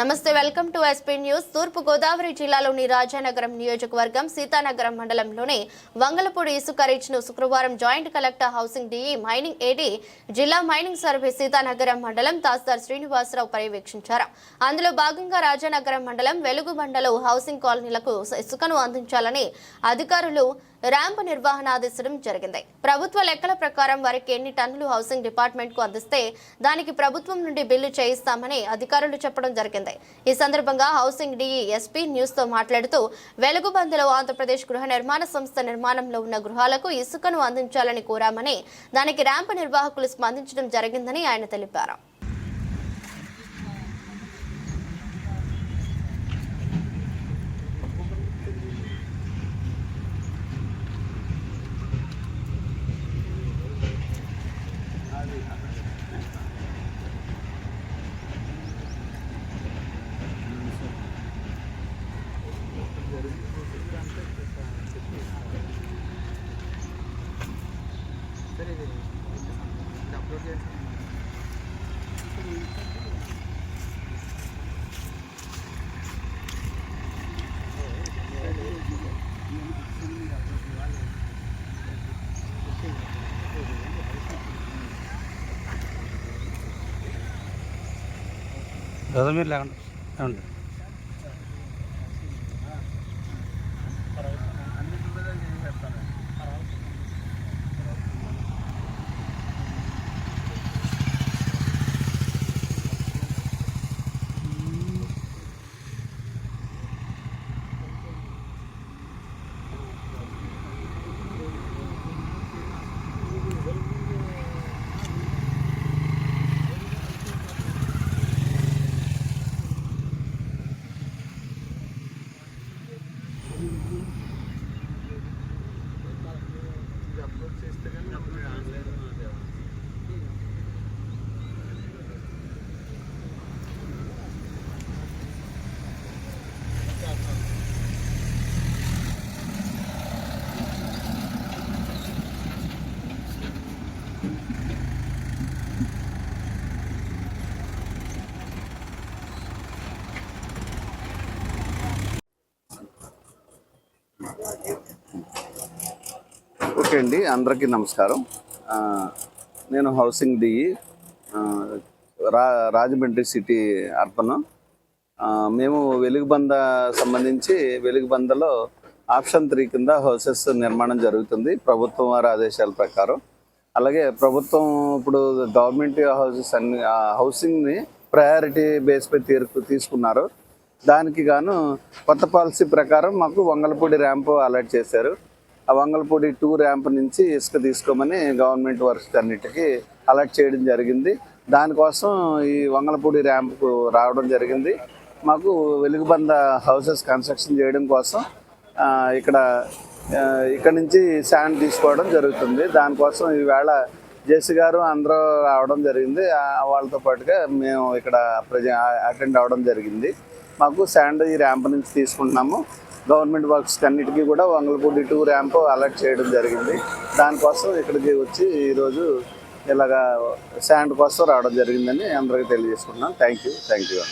నమస్తే welcome to SP news. తూర్పు గోదావరి జిల్లాలోని రాజానగరం నియోజకవర్గం సీతానగరం మండలంలోని వంగలపూడి ఇసుక రీచ్ను శుక్రవారం joint collector housing DE mining AD జిల్లా మైనింగ్ సర్వే సీతానగరం మండలం తహసీల్దార్ శ్రీనివాసరావు పర్యవేక్షించారు. అందులో భాగంగా రాజానగరం మండలం వెలుగు మండలం హౌసింగ్ కాలనీలకు ఇసుకను అందించాలని అధికారులు ర్యాంపు నిర్వహణ ఆదేశడం జరిగింది. ప్రభుత్వ లెక్కల ప్రకారం వారికి ఎన్ని టన్నులు హౌసింగ్ డిపార్ట్మెంట్కు అందిస్తే దానికి ప్రభుత్వం నుండి బిల్లు చేయిస్తామని అధికారులు చెప్పడం జరిగింది. ఈ సందర్భంగా హౌసింగ్ డిఈ ఎస్పీ న్యూస్తో మాట్లాడుతూ వెలుగుబందులో ఆంధ్రప్రదేశ్ గృహ నిర్మాణ సంస్థ నిర్మాణంలో ఉన్న గృహాలకు ఇసుకను అందించాలని కోరామని దానికి ర్యాంపు నిర్వాహకులు స్పందించడం జరిగిందని ఆయన తెలిపారు. ചതമില്ല ഉണ്ട് ఓకే అండి అందరికీ నమస్కారం. నేను హౌసింగ్ డిఈ రా రాజమండ్రి సిటీ అర్పణ. మేము వెలుగుబంద సంబంధించి వెలుగుబందలో ఆప్షన్ త్రీ కింద హౌసెస్ నిర్మాణం జరుగుతుంది ప్రభుత్వం వారి ఆదేశాల ప్రకారం. అలాగే ప్రభుత్వం ఇప్పుడు గవర్నమెంట్ హౌసెస్ అన్ని హౌసింగ్ని ప్రయారిటీ బేస్పై తీర్పు తీసుకున్నారు. దానికి గాను కొత్త పాలసీ ప్రకారం మాకు వంగలపూడి ర్యాంపు అలాట్ చేశారు. ఆ వంగలపూడి టూ ర్యాంప్ నుంచి ఇసుక తీసుకోమని గవర్నమెంట్ వర్క్స్ అన్నిటికీ అలర్ట్ చేయడం జరిగింది. దానికోసం ఈ వంగలపూడి ర్యాంప్కు రావడం జరిగింది. మాకు వెలుగుబంద హౌసెస్ కన్స్ట్రక్షన్ చేయడం కోసం ఇక్కడ ఇక్కడ నుంచి శాండ్ తీసుకోవడం జరుగుతుంది. దానికోసం ఈవేళ జేసీ గారు అందరూ రావడం జరిగింది. వాళ్ళతో పాటుగా మేము ఇక్కడ ప్రజ అటెండ్ అవ్వడం జరిగింది. మాకు శాండ్ ఈ ర్యాంప్ నుంచి తీసుకుంటున్నాము. గవర్నమెంట్ వర్క్స్ అన్నిటికీ కూడా వంగలపూడి టూ ర్యాంప్ అలర్ట్ చేయడం జరిగింది. దానికోసం ఇక్కడికి వచ్చి ఈరోజు ఇలాగా శాండ్ కోసం రావడం జరిగిందని అందరికీ తెలియజేసుకుంటున్నాను థ్యాంక్ యూ థ్యాంక్ యూ